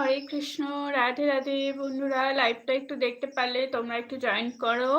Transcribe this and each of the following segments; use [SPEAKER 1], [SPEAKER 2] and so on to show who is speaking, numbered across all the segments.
[SPEAKER 1] হরে কৃষ্ণ রাধে রাধে বন্ধুরা লাইভটা একটু দেখতে পারলে তোমরা একটু জয়েন করো।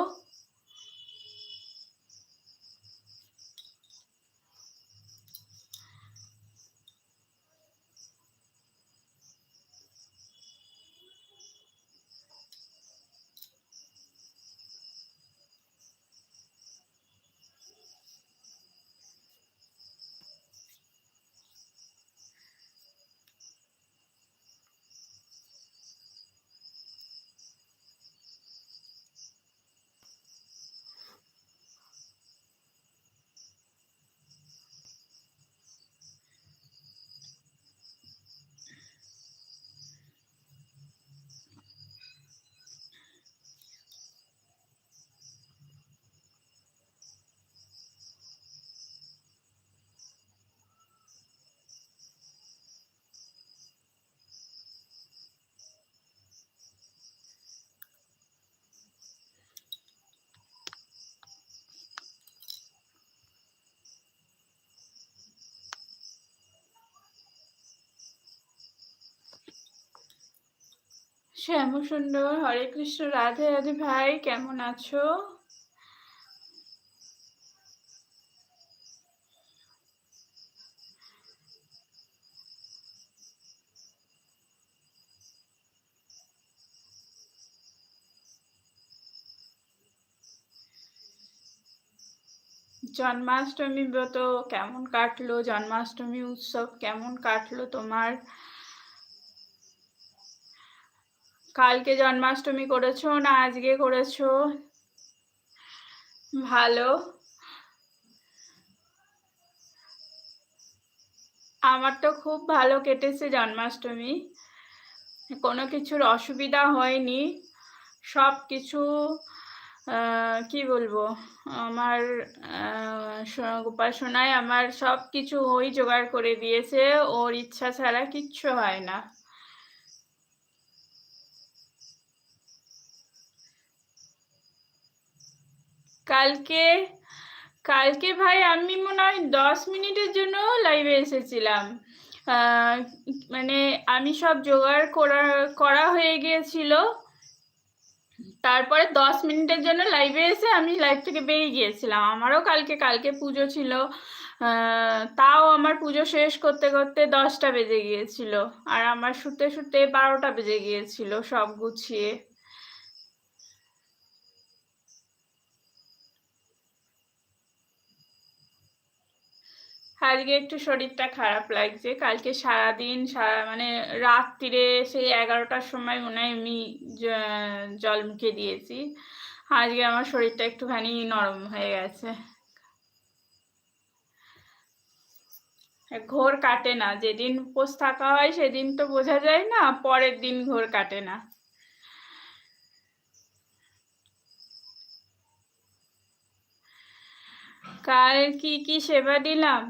[SPEAKER 1] শ্যাম সুন্দর হরে কৃষ্ণ, রাধে রাধে ভাই, কেমন আছো? জন্মাষ্টমী ব্রত কেমন কাটলো? জন্মাষ্টমী উৎসব কেমন কাটলো তোমার? কালকে জন্মাষ্টমী করেছ না আজকে করেছ? ভালো। আমার তো খুব ভালো কেটেছে জন্মাষ্টমী। কোনো কিছুর অসুবিধা হয়নি। সব কিছু কি বলব, আমার উপাসনায় আমার সব কিছু ওই জোগাড় করে দিয়েছে। ওর ইচ্ছা ছাড়া কিচ্ছু হয় না। কালকে কালকে ভাই আমি মনে হয় দশ মিনিটের জন্য লাইভে এসেছিলাম। মানে আমি সব জোগাড় করা করা হয়ে গিয়েছিল। তারপরে দশ মিনিটের জন্য লাইভে এসে আমি লাইভ থেকে বেরিয়ে গিয়েছিলাম। আমারও কালকে কালকে পুজো ছিল। তাও আমার পুজো শেষ করতে করতে দশটা বেজে গিয়েছিল। আর আমার শুতে শুতে বারোটা বেজে গিয়েছিল সব গুছিয়ে। আজকে একটু শরীরটা খারাপ লাগছে। কালকে সারাদিন সারা মানে রাত্রিরে সেই এগারোটার সময় মনে হয় আমি জল মুখে দিয়েছি। আজকে আমার শরীরটা একটুখানি নরম হয়ে গেছে। ঘোর কাটে না, যেদিন উপোস থাকা হয় সেদিন তো বোঝা যায় না, পরের দিন ঘোর কাটে না। কাল কি কি সেবা দিলাম?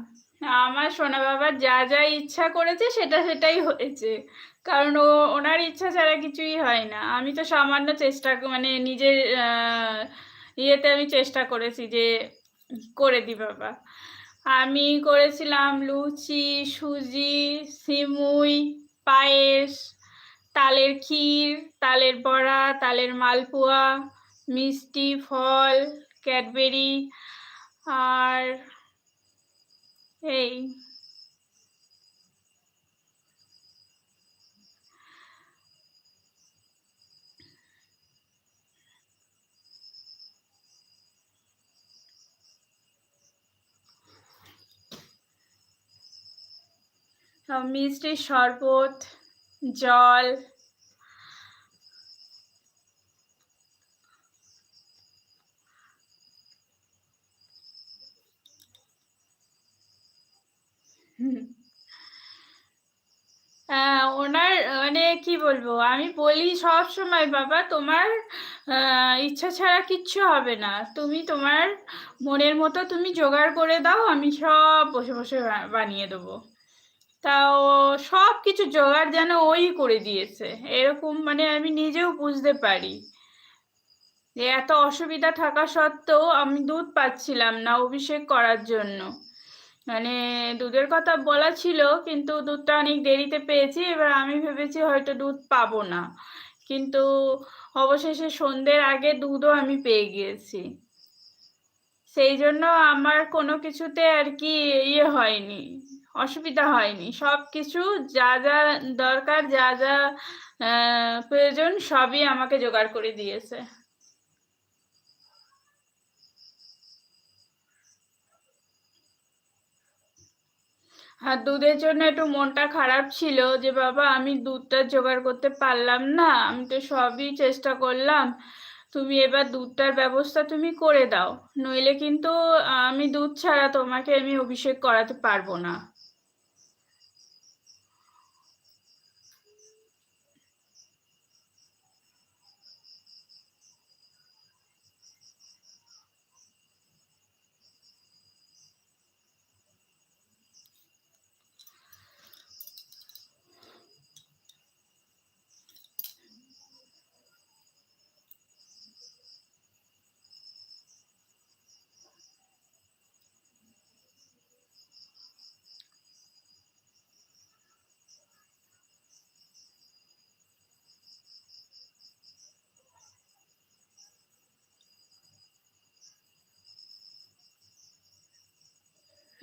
[SPEAKER 1] আমার সোনা বাবার যা যা ইচ্ছা করেছে সেটা, সেটাই হয়েছে। কারণ ও, ওনার ইচ্ছা ছাড়া কিছুই হয় না। আমি তো সামান্য চেষ্টা মানে নিজের ইয়েতে আমি চেষ্টা করেছি যে করে দি বাবা। আমি করেছিলাম লুচি, সুজি, সিমুই, পায়েস, তালের ক্ষীর, তালের বড়া, তালের মালপোয়া, মিষ্টি, ফল, ক্যাডবেরি, আর এই। মিষ্টির শরবত জল ওনার মানে কি বলব আমি বলি সব সময়, বাবা। তোমার ইচ্ছা ছাড়া কিচ্ছু হবে না। তুমি তোমার মনের মতো তুমি জোগাড় করে দাও, আমি সব বসে বসে বানিয়ে দেবো। তাও সব কিছু জোগাড় যেন ওই করে দিয়েছে। এরকম মানে আমি নিজেও বুঝতে পারি। যে এত অসুবিধা থাকা সত্ত্বেও আমি দুধ পাচ্ছিলাম না অভিষেক করার জন্য। মানে দুধের কথা বলা ছিল, কিন্তু দুধটা অনেক দেরিতে পেয়েছি, এবার আমি ভেবেছি হয়তো দুধ পাবো না। কিন্তু অবশেষে সন্ধ্যের আগে দুধও আমি পেয়ে গিয়েছি। সেই জন্য আমার কোনো কিছুতে আর কি ইয়ে হয়নি, অসুবিধা হয়নি। সব কিছু যা যা দরকার, যা যা প্রয়োজন সবই আমাকে জোগাড় করে দিয়েছে। আর দুধের জন্য একটু মনটা খারাপ ছিল যে, বাবা, আমি দুধটা জোগাড় করতে পারলাম না। আমি তো সবই চেষ্টা করলাম। তুমি এবার দুধটার ব্যবস্থা তুমি করে দাও। নইলে কিন্তু আমি দুধ ছাড়া তোমাকে আমি অভিষেক করাতে পারব না।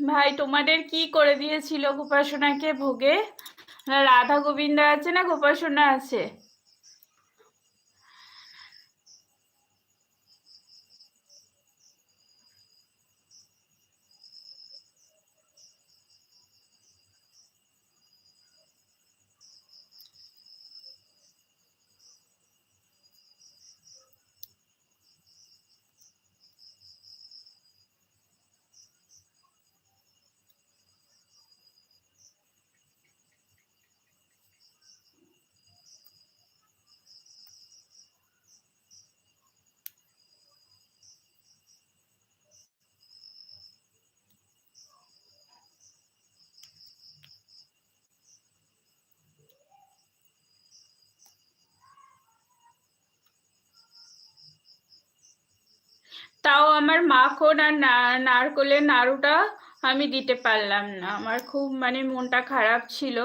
[SPEAKER 1] ভাই তোমাদের কি করে দিয়েছিল গোপাসনাকে ভোগে? রাধা গোবিন্দ আছে না গোপাসনা আছে? তাও আমার মাখন আর নারকলের নাড়ুটা আমি দিতে পারলাম না। আমার খুব মানে মনটা খারাপ ছিল,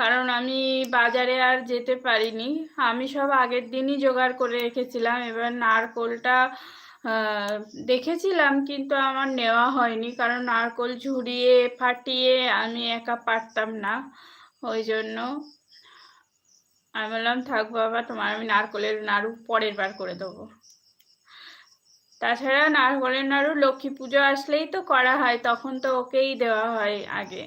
[SPEAKER 1] কারণ আমি বাজারে আর যেতে পারিনি। আমি সব আগের দিনই জোগাড় করে রেখেছিলাম, এবার নারকোলটা দেখেছিলাম কিন্তু আমার নেওয়া হয়নি, কারণ নারকোল ঝুরিয়ে ফাটিয়ে আমি একা পারতাম না, ওই জন্য। আমি বললাম, থাক বাবা, তোমার আমি নারকোলের নাড়ু পরের বার করে দেবো। তাছাড়া নারকলের নাড়ু লক্ষ্মী পুজো আসলেই তো করা হয়, তখন তো ওকেই দেওয়া হয় আগে।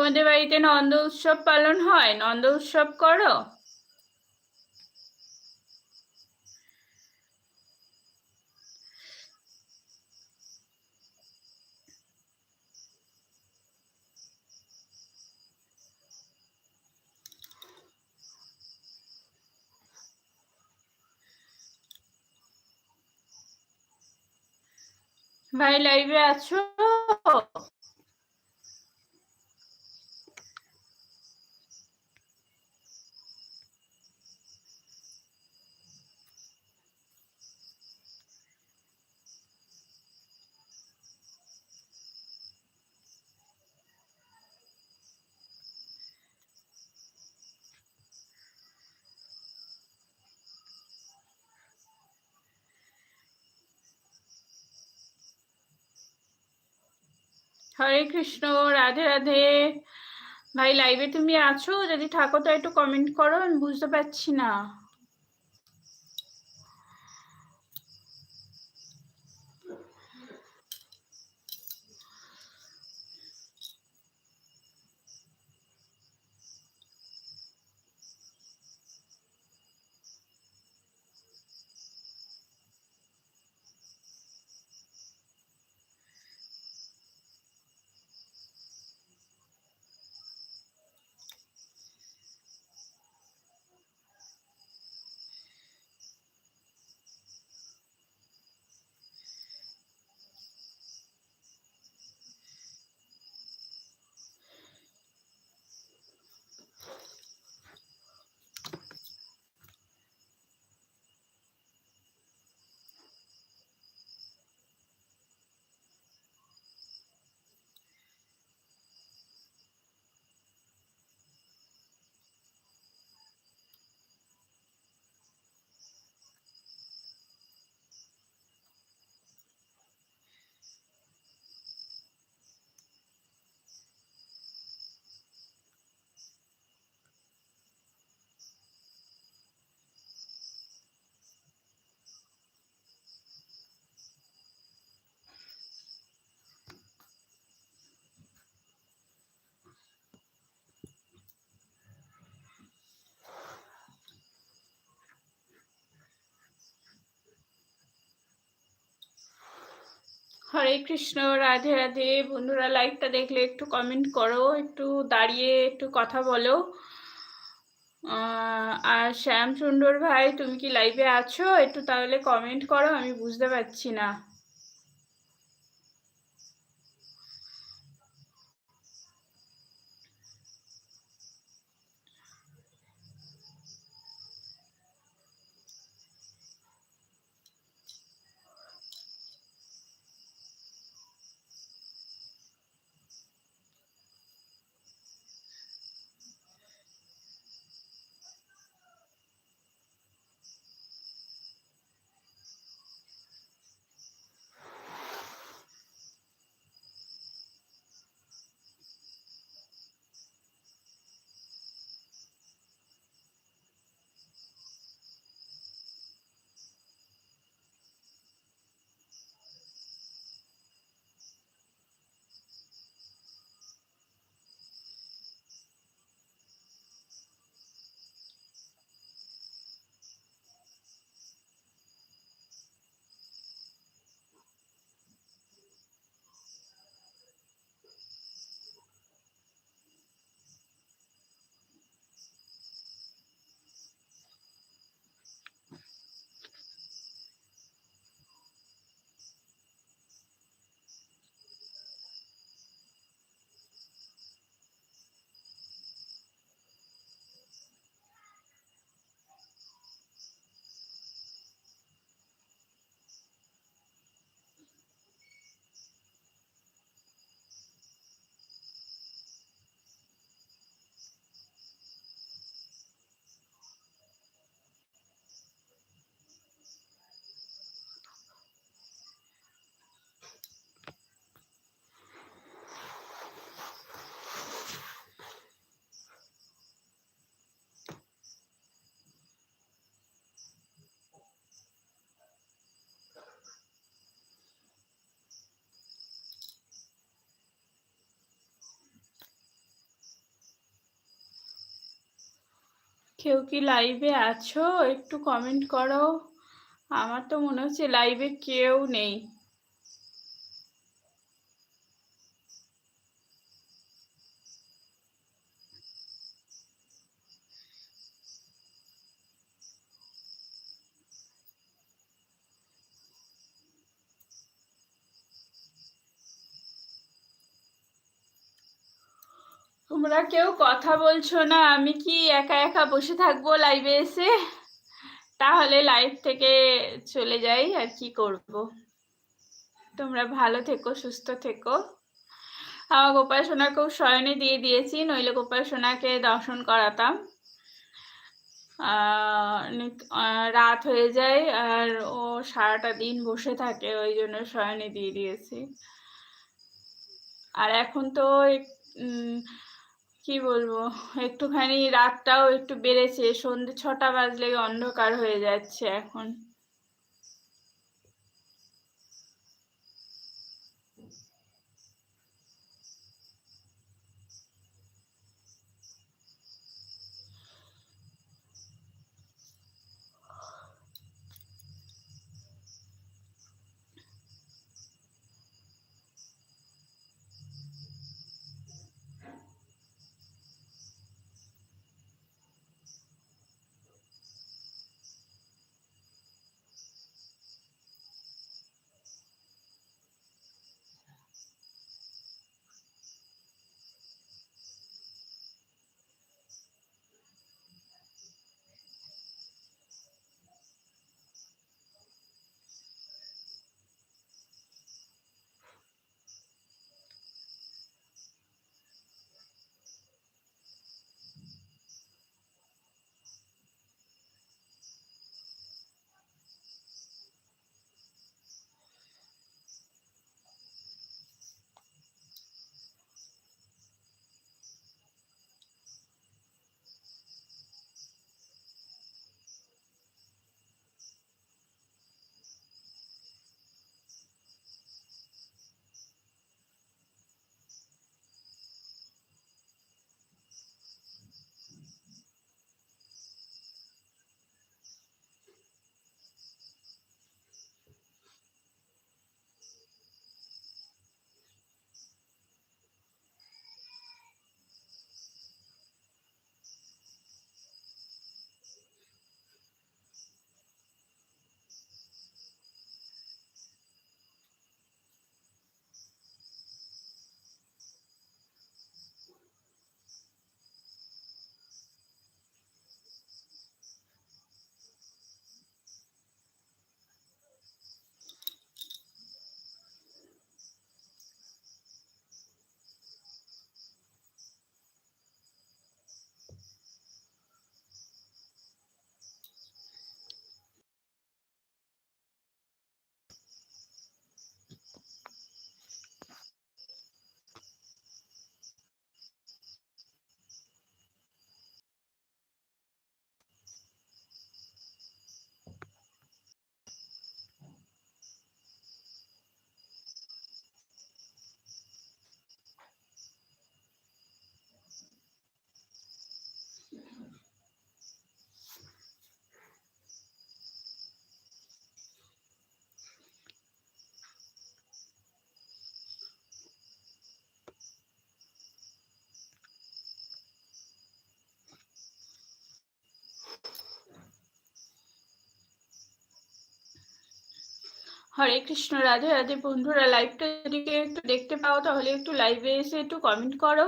[SPEAKER 1] তোমাদের বাড়িতে নন্দ উৎসব পালন হয়? নন্দ উৎসব করো। ভাই লাইভে আছো? হরে কৃষ্ণ, রাধে রাধে। ভাই লাইভে তুমি আছো? যদি থাকো তো একটু কমেন্ট করো, আমি বুঝতে পারছি না। হরে কৃষ্ণ, রাধে রাধে। বন্ধুরা লাইভটা দেখলে একটু কমেন্ট করো, একটু দাঁড়িয়ে একটু কথা বলো। আর শ্যাম সুন্দর ভাই, তুমি কি লাইভে আছো? একটু তাহলে কমেন্ট করো, আমি বুঝতে পারছি না। কেউ কি লাইভে আছো? একটু কমেন্ট করো। আমার তো মনে হচ্ছে লাইভে কেউ নেই তোমরা কেউ কথা বলছো না। আমি কি একা একা বসে থাকব লাইভে এসে? তাহলে লাইভ থেকে চলে যাই আর কি করব। তোমরা ভালো থেকো, সুস্থ থেকো। আমার গোপাল সোনাকেও শয়নে দিয়ে দিয়েছি, নইলে গোপাল সোনাকে দর্শন করাতাম। রাত হয়ে যায় আর ও সারাটা দিন বসে থাকে, ওই জন্য শয়নে দিয়ে দিয়েছি। আর এখন তো কি বলব? একটুখানি রাতটাও একটু বেড়েছে। সন্ধে ছটা বাজলে অন্ধকার হয়ে যাচ্ছে এখন। হরে কৃষ্ণ, রাধে রাধে বন্ধুরা লাইভটা যদি একটু দেখতে পাও, তাহলে একটু লাইভে এসে একটু কমেন্ট করো।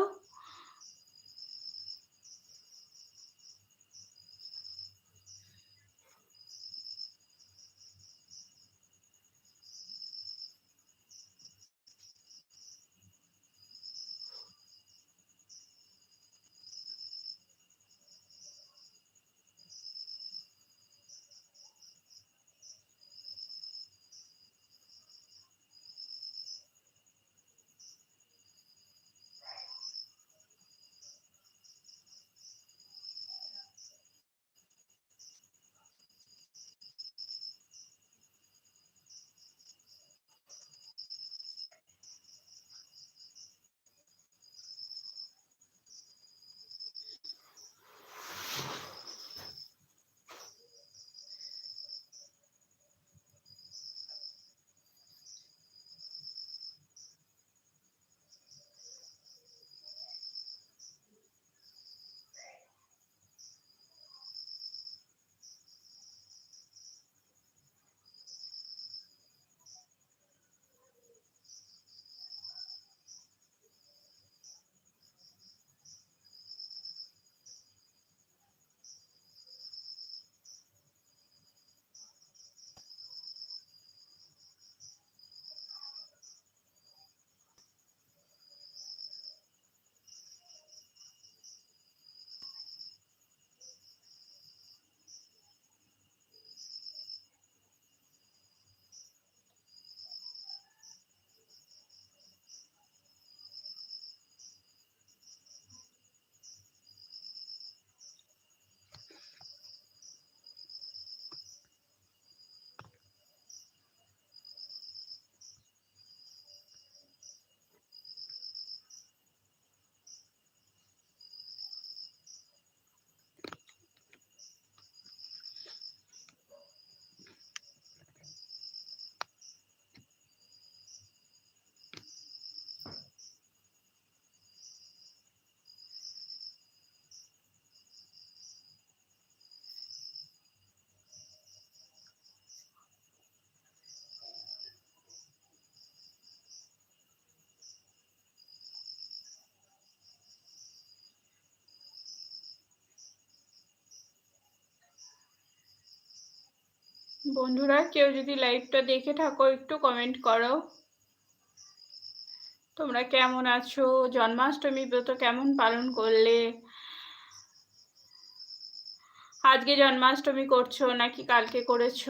[SPEAKER 1] বন্ধুরা, কেউ যদি লাইভটা দেখে থাকো, একটু কমেন্ট করো। তোমরা কেমন আছো? জন্মাষ্টমী ব্রত কেমন পালন করলে? আজকে জন্মাষ্টমী করছ নাকি কালকে করেছ?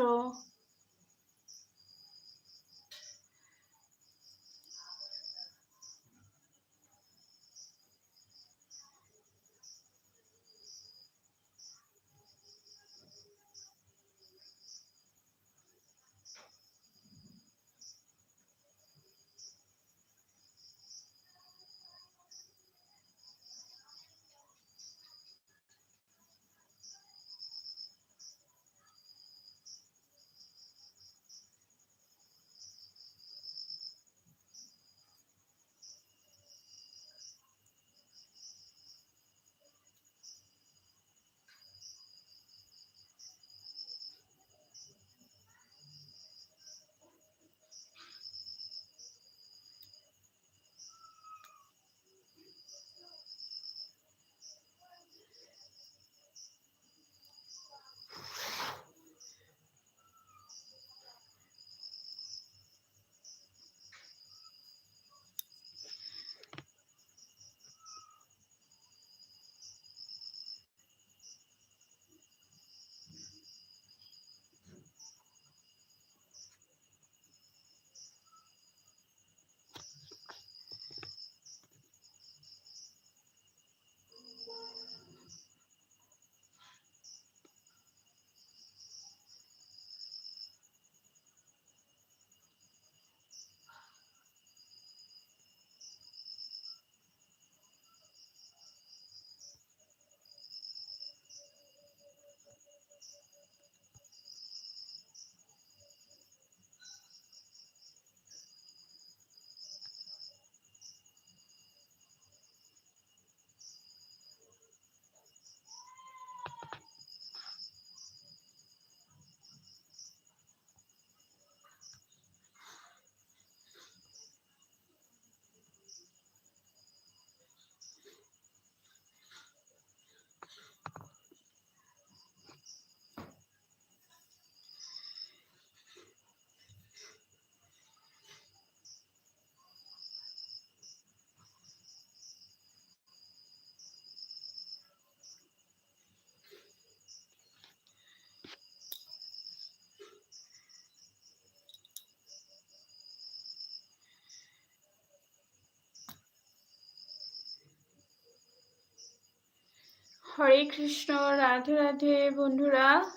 [SPEAKER 1] হরে কৃষ্ণ, রাধে রাধে বন্ধুরা।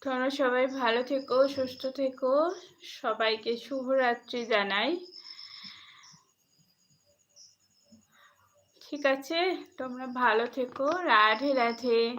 [SPEAKER 1] তোমরা সবাই ভালো থেকো, সুস্থ থেকো। সবাইকে শুভরাত্রি জানাই। ঠিক আছে? তোমরা ভালো থেকো। রাধে রাধে।